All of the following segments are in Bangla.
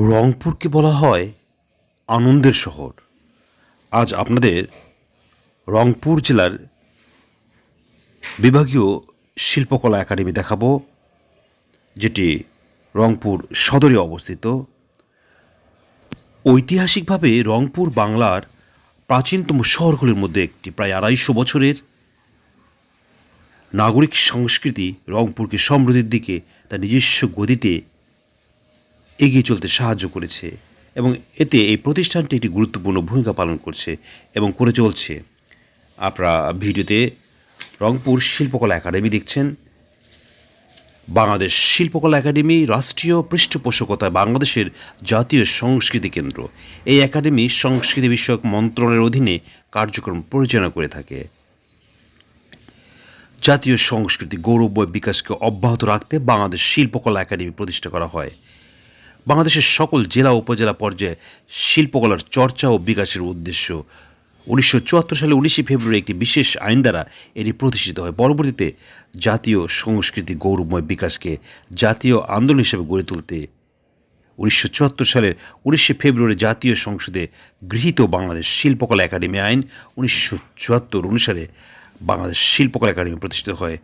রংপুরকে বলা হয় আনন্দের শহর। আজ আপনাদের রংপুর জেলার বিভাগীয় শিল্পকলা একাডেমি দেখাবো, যেটি রংপুর সদরে অবস্থিত। ঐতিহাসিকভাবে রংপুর বাংলার প্রাচীনতম শহরগুলির মধ্যে একটি, প্রায় আড়াইশো বছরের। নাগরিক সংস্কৃতি রংপুরকে সমৃদ্ধির দিকে, তার নিজস্ব গতিতে এগিয়ে চলতে সাহায্য করেছে এবং এতে এই প্রতিষ্ঠানটি একটি গুরুত্বপূর্ণ ভূমিকা পালন করছে এবং করে চলছে। আপনারা ভিডিওতে রংপুর শিল্পকলা একাডেমি দেখছেন। বাংলাদেশ শিল্পকলা একাডেমি রাষ্ট্রীয় পৃষ্ঠপোষকতায় বাংলাদেশের জাতীয় সংস্কৃতি কেন্দ্র। এই একাডেমি সংস্কৃতি বিষয়ক মন্ত্রণালয়ের অধীনে কার্যক্রম পরিচালনা করে থাকে। জাতীয় সংস্কৃতি গৌরবময় বিকাশকে অব্যাহত রাখতে বাংলাদেশ শিল্পকলা একাডেমি প্রতিষ্ঠা করা হয়। বাংলাদেশের সকল জেলা উপজেলা পর্যায়ে শিল্পকলার চর্চা ও বিকাশের উদ্দেশ্য। উনিশশো চুয়াত্তর সালে উনিশে ফেব্রুয়ারি একটি বিশেষ আইন দ্বারা এটি প্রতিষ্ঠিত হয়। পরবর্তীতে জাতীয় সংস্কৃতি গৌরবময় বিকাশকে জাতীয় আন্দোলন হিসেবে গড়ে তুলতে উনিশশো চুয়াত্তর সালের উনিশে ফেব্রুয়ারি জাতীয় সংসদে গৃহীত বাংলাদেশ শিল্পকলা একাডেমি আইন উনিশশো চুয়াত্তর অনুসারে বাংলাদেশ শিল্পকলা একাডেমি প্রতিষ্ঠিত হয়।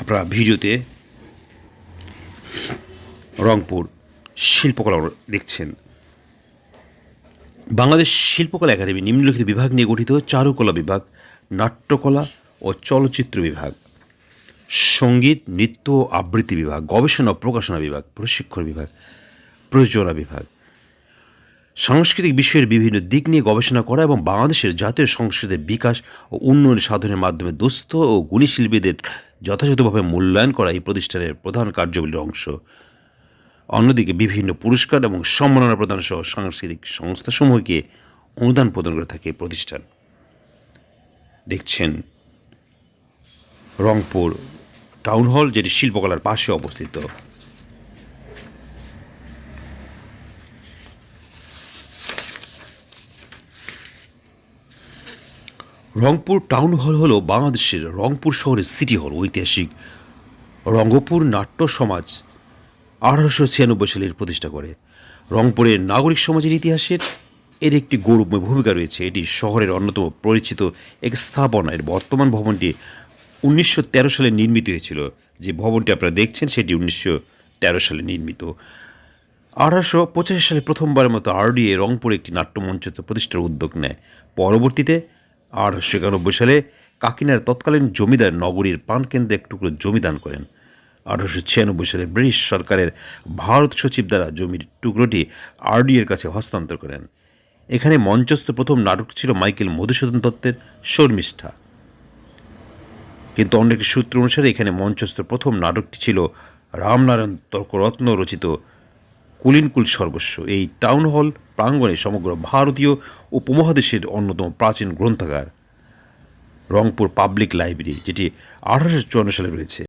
আপনারা ভিডিওতে রংপুর শিল্পকলা দেখছেন। বাংলাদেশ শিল্পকলা একাডেমি নিম্নলিখিত বিভাগ নিয়ে গঠিত চারুকলা বিভাগ, নাট্যকলা ও চলচ্চিত্র বিভাগ, সংগীত, নৃত্য ও আবৃত্তি বিভাগ, গবেষণা প্রকাশনা বিভাগ, প্রশিক্ষণ বিভাগ, প্রযোজনা বিভাগ। সাংস্কৃতিক বিষয়ের বিভিন্ন দিক নিয়ে গবেষণা করা এবং বাংলাদেশের জাতীয় সংস্কৃতির বিকাশ ও উন্নয়ন সাধনের মাধ্যমে দুস্থ ও গুণী শিল্পীদের যথাযথভাবে মূল্যায়ন করা এই প্রতিষ্ঠানের প্রধান কার্যবলীর অংশ। অন্যদিকে বিভিন্ন পুরস্কার এবং সম্মাননা প্রদান সহ সাংস্কৃতিক সংস্থাসমূহকে অনুদান প্রদান করে থাকে প্রতিষ্ঠান। দেখছেন রংপুর টাউন হল, যেটি শিল্পকলার পাশে অবস্থিত। রংপুর টাউন হল হল বাংলাদেশের রংপুর শহরের সিটি হল। ঐতিহাসিক রঙ্গপুর নাট্য সমাজ আঠারোশো ছিয়ানব্বই সালের প্রতিষ্ঠা করে। রংপুরের নাগরিক সমাজের ইতিহাসের এর একটি গৌরবময় ভূমিকা রয়েছে। এটি শহরের অন্যতম পরিচিত এক স্থাপনা। এর বর্তমান ভবনটি উনিশশো তেরো সালে নির্মিত হয়েছিল। যে ভবনটি আপনারা দেখছেন, সেটি উনিশশো তেরো সালে নির্মিত। আঠারোশো পঁচাশি সালে প্রথমবারের মতো আরডিএ রংপুরে একটি নাট্যমঞ্চ প্রতিষ্ঠার উদ্যোগ নেয়। পরবর্তীতে আঠারোশো একানব্বই সালে কাকিনার তৎকালীন জমিদার নগরীর প্রাণকেন্দ্রে এক টুকরো জমি দান করেন। আঠারোশো ছিয়ানব্বই সালে ব্রিটিশ সরকারের ভারত সচিব দ্বারা জমির টুকরোটি আরডিএর কাছে হস্তান্তর করেন। এখানে মঞ্চস্থ প্রথম নাটক ছিল মাইকেল মধুসূদন দত্তের শর্মিষ্ঠা। কিন্তু অনেক সূত্র অনুসারে এখানে মঞ্চস্থ প্রথম নাটকটি ছিল রামনারায়ণ তর্করত্ন রচিত কুলিনকুল সর্বস্ব। এই টাউন হল প্রাঙ্গণে সমগ্র ভারতীয় উপমহাদেশের অন্যতম প্রাচীন গ্রন্থাগার, রংপুর পাবলিক লাইব্রেরি, যেটি আঠারোশো চুয়ান্ন সালে রয়েছে।